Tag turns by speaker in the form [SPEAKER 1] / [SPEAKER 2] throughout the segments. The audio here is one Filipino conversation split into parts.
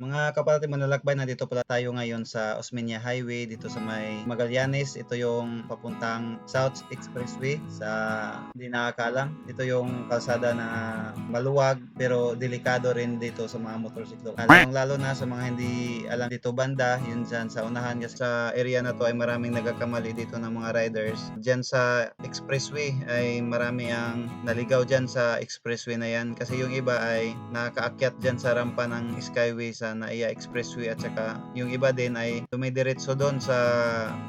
[SPEAKER 1] Mga kapatid manlalakbay, nandito pala tayo ngayon sa Osmeña Highway dito sa may Magallanes. Ito yung papuntang South Expressway sa hindi nakakalam. Ito yung kalsada na maluwag pero delikado rin dito sa mga motorsiklo. Lalong lalo na sa mga hindi alam dito banda, yun dyan sa unahan kasi sa area na to ay maraming nagkakamali dito ng mga riders. Dyan sa expressway ay marami ang naligaw dyan sa expressway na yan kasi yung iba ay nakaakyat dyan sa rampa ng Skyway sa Naiya Expressway at saka yung iba din ay dumidiretso doon sa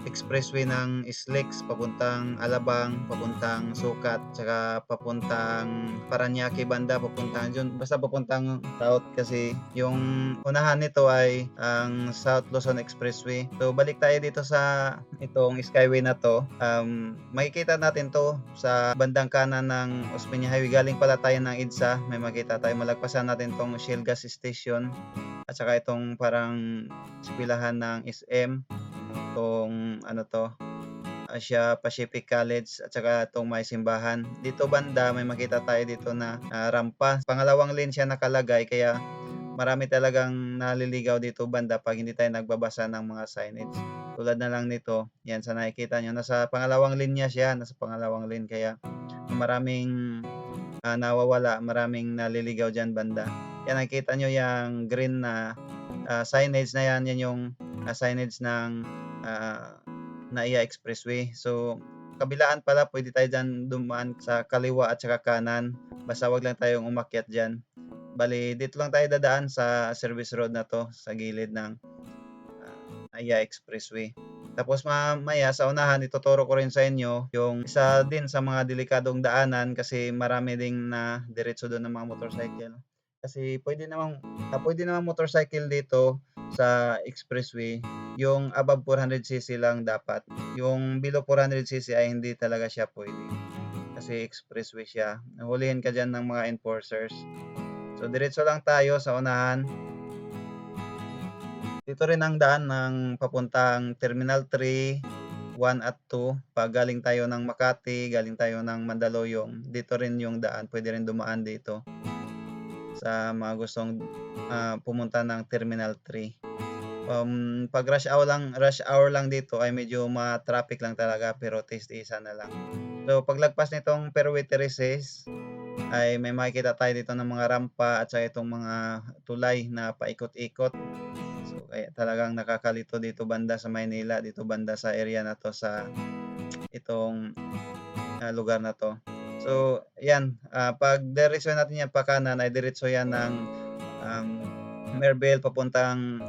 [SPEAKER 1] expressway ng Islex papuntang Alabang, papuntang Sukat, saka papuntang Paranaque banda, papuntang dyan, basta papuntang South kasi yung unahan nito ay ang South Luzon Expressway. So balik tayo dito sa itong Skyway na to. Um, makikita natin to sa bandang kanan ng Osmeña Highway. Galing pala tayo ng EDSA. May makita tayo. Malagpasan natin tong Shell Gas Station at saka itong parang sipilahan ng SM itong ano to Asia Pacific College at saka itong may simbahan. Dito banda may makita tayo dito na ah, rampa. Pangalawang lane siya nakalagay kaya marami talagang naliligaw dito banda pag hindi tayo nagbabasa ng mga signage. Tulad na lang nito yan sa nakikita nyo nasa pangalawang linya siya nasa pangalawang lane. Kaya maraming ah, nawawala maraming naliligaw dyan banda yan nakikita nyo yung green na ah, signage na yan. Yan yung ah, signage ng ah, Naiya Expressway. So kabilaan pala pwede tayo dyan dumaan sa kaliwa at saka kanan. Basta wag lang tayong umakyat dyan. Bali dito lang tayo dadaan sa service road na to sa gilid ng ah, Naiya Expressway. Tapos mamaya sa unahan ituturo ko rin sa inyo yung isa din sa mga delikadong daanan kasi marami ding na diretso doon ng mga motorcycle kasi pwede namang ah, pwede namang motorcycle dito sa expressway. Yung above 400cc lang dapat. Yung below 400cc ay hindi talaga siya pwede. Kasi expressway siya. Nahulihin ka dyan ng mga enforcers. So diretso lang tayo sa unahan. Dito rin ang daan ng papuntang Terminal 3 1 at 2 pag galing tayo ng Makati galing tayo ng Mandaluyong dito rin yung daan. Pwede rin dumaan dito sa mga gustong ah, pumunta ng Terminal 3. Um, pag rush hour lang rush hour lang dito ay medyo ma-traffic lang talaga pero tiis-tiisan na lang. So paglagpas nitong Perway Terraces ay may makikita tayo dito ng mga rampa at saka itong mga tulay na paikot-ikot. So kaya talagang nakakalito dito banda sa Maynila, dito banda sa area na to sa itong ah, lugar na to. So, yan. ah, pag diretso natin yan pa kanan, ay diretso yan ng um, Merville papuntang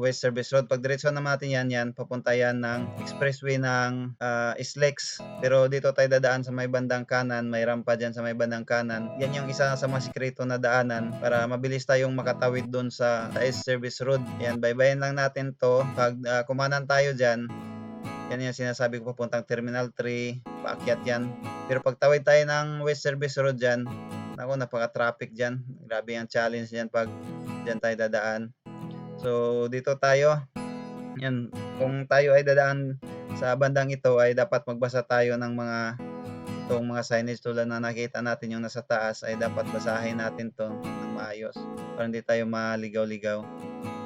[SPEAKER 1] West Service Road. Pag diretso naman natin yan, yan, papunta yan ng expressway ng ah, Islex. Pero dito tayo dadaan sa may bandang kanan, may rampa dyan sa may bandang kanan. Yan yung isa sa mga sikreto na daanan para mabilis tayong makatawid doon sa East Service Road. Yan, baybayin lang natin to. Pag ah, kumanan tayo dyan, yan yung sinasabi ko papuntang Terminal 3, paakyat yan. Pero pag tawid tayo ng West Service Road dyan, naku, napaka-traffic dyan. Grabe yung challenge dyan pag dyan tayo dadaan. So, dito tayo. Yan, kung tayo ay dadaan sa bandang ito ay dapat magbasa tayo ng mga itong mga signage tulad na nakita natin yung nasa taas ay dapat basahin natin to ng maayos para hindi tayo maligaw-ligaw.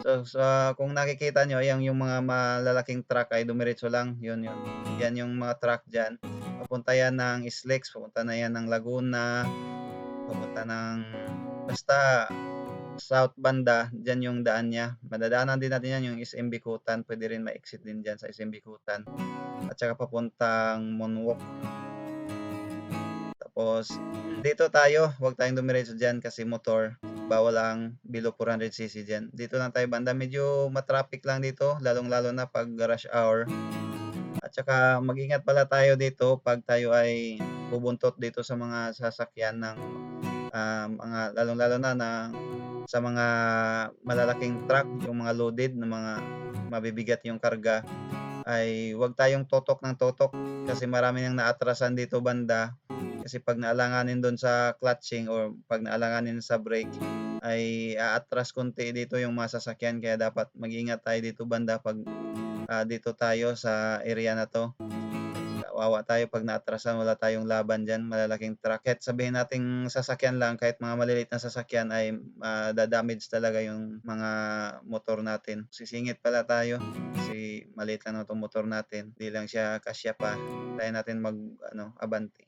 [SPEAKER 1] So, sa kung nakikita nyo, ayan yung mga malalaking truck ay dumiretso lang. Yun, yun. Yan yung mga truck dyan. Papunta yan ng Islex, papunta na yan ng Laguna, papunta ng basta south banda, dyan yung daan niya. Madadaanan din natin yan yung SM Bikutan. Pwede rin ma-exit din dyan sa SM Bikutan. At saka papuntang Monwok. Tapos, dito tayo. Huwag tayong dumiretso dyan kasi motor bawal ang below 400cc dyan. Dito lang tayo banda. Medyo matraffic lang dito, lalong-lalo na pag rush hour. Saka mag-ingat pala tayo dito pag tayo ay bubuntot dito sa mga sasakyan ng ah, mga lalong-lalo na na sa mga malalaking truck, yung mga loaded na mga mabibigat yung karga ay wag tayong totok ng totok kasi marami nang naatrasan dito banda. Kasi pag naalanganin doon sa clutching or pag naalanganin sa brake ay aatras konti dito yung mga sasakyan kaya dapat mag-ingat tayo dito banda pag ah, dito tayo sa area na to. kawawa tayo pag naatrasan, wala tayong laban diyan, malalaking truck. Kahit sabihin nating sasakyan lang, kahit mga maliliit na sasakyan ay mada-damage talaga yung mga motor natin. Sisingit pala tayo kasi maliit lang naman 'tong motor natin, 'di lang siya kasya pa. Try natin mag-ano, abante.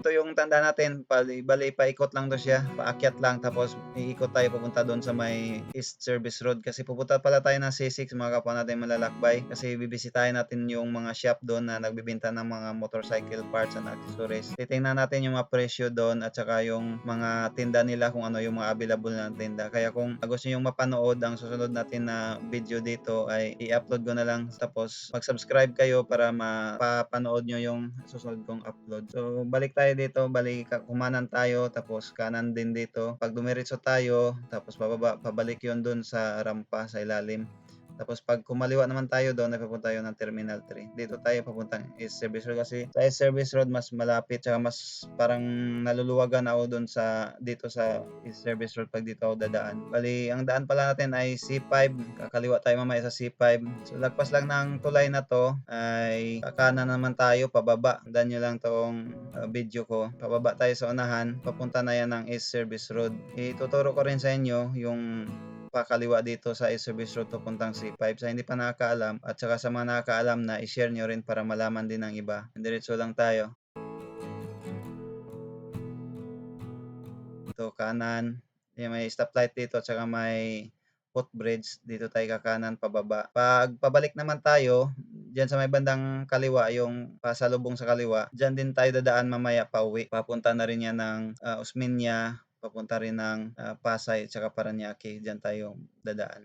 [SPEAKER 1] Ito yung tandaan natin, bale bale paikot lang 'to siya, paakyat lang tapos iikot tayo papunta dun sa may East Service Road kasi pupunta pala tayo ng C6 mga kapwa natin malalakbay kasi bibisitahin natin yung mga shop dun na nagbebenta ng mga motorcycle parts and accessories. Titingnan natin yung mga presyo dun at saka yung mga tinda nila kung ano yung mga available na tinda. Kaya kung gusto niyo mapanood ang susunod natin na video dito ay i-upload ko na lang tapos mag-subscribe kayo para mapapanood nyo yung susunod kong upload. So balik tayo dito, balik kumanan tayo tapos kanan din dito. Pag dumiretso tayo tapos pababa, pabalik yon dun sa rampa sa ilalim. Tapos pag kumaliwa naman tayo doon, napapunta tayo ng Terminal 3. Dito tayo papuntang East Service Road kasi sa East Service Road mas malapit tsaka mas parang naluluwagan ako doon sa dito sa East Service Road pag dito ako dadaan. Bali, ang daan pala natin ay C5. Kakaliwa tayo mamaya sa C5. So lagpas lang ng tulay na to ay kakanan naman tayo pababa. Tandaan nyo lang tong uh, video ko. Pababa tayo sa unahan. Papunta na yan ng East Service Road. Ituturo ko rin sa inyo yung pakaliwa dito sa Service Road papuntang C5 sa hindi pa nakakaalam at saka sa mga nakakaalam na i-share nyo rin para malaman din ng iba. Diretso lang tayo. Ito kanan. Yung may stoplight dito at saka may footbridge. Dito tayo kakanan pababa. Pag pabalik naman tayo, Diyan sa may bandang kaliwa, yung pasalubong sa kaliwa, diyan din tayo dadaan mamaya pa uwi. Papunta na rin yan ng uh, Osmeña, papunta rin ng uh, Pasay at saka Paranaque. Diyan tayo dadaan.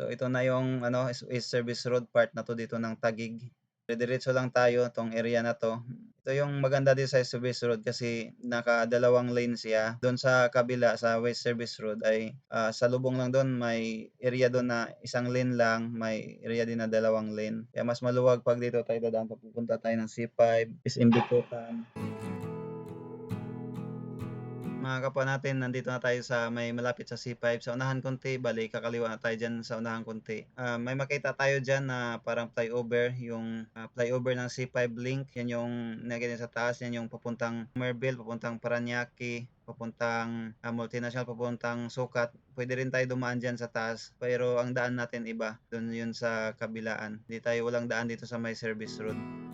[SPEAKER 1] So ito na yung ano East Service Road part na to dito ng Tagig. Diretso lang tayo tong area na to. Ito yung maganda dito sa Service Road kasi nakadalawang lane siya. Doon sa kabila sa West Service Road ay uh, sa lubong lang doon may area doon na isang lane lang, may area din na dalawang lane. Kaya mas maluwag pag dito tayo dadaan papupunta tayo ng C5, SM Bikutan. Mga kapwa natin, nandito na tayo sa may malapit sa C5. Sa unahan konti, bali kakaliwa na tayo dyan sa unahan konti. Uh, may makita tayo dyan na parang flyover, yung uh, flyover ng C5 link. Yan yung nakita sa taas, yan yung papuntang Merville, papuntang Paranaque, papuntang uh, multinational, papuntang Sukat. Pwede rin tayo dumaan dyan sa taas. Pero ang daan natin iba, doon yun sa kabilaan. Hindi tayo walang daan dito sa may service road.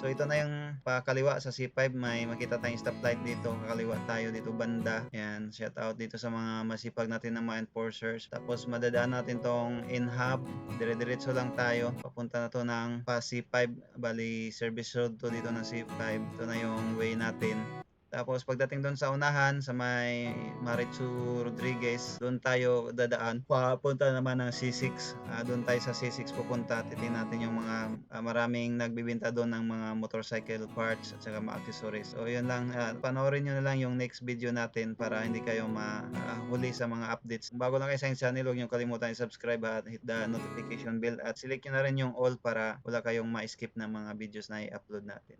[SPEAKER 1] So ito na yung pakaliwa sa C5, may makita tayong stoplight dito, kakaliwa tayo dito banda. Yan, shout out dito sa mga masipag natin ng mga enforcers. Tapos madadaan natin tong in-hub, dire-diretso lang tayo. Papunta na to ng pa C5, bali service road to dito ng C5. Ito na yung way natin. Tapos pagdating doon sa unahan sa may Marichu Rodriguez, doon tayo dadaan. Papunta naman ng C6. Uh, doon tayo sa C6 pupunta. Titingnan natin yung mga uh, maraming nagbibenta doon ng mga motorcycle parts at saka mga accessories. So yun lang, uh, panoorin nyo na lang yung next video natin para hindi kayo mahuli uh, sa mga updates. Bago lang kayo sa channel, huwag nyo kalimutan i-subscribe at hit the notification bell at select nyo na rin yung all para wala kayong ma-skip ng mga videos na i-upload natin.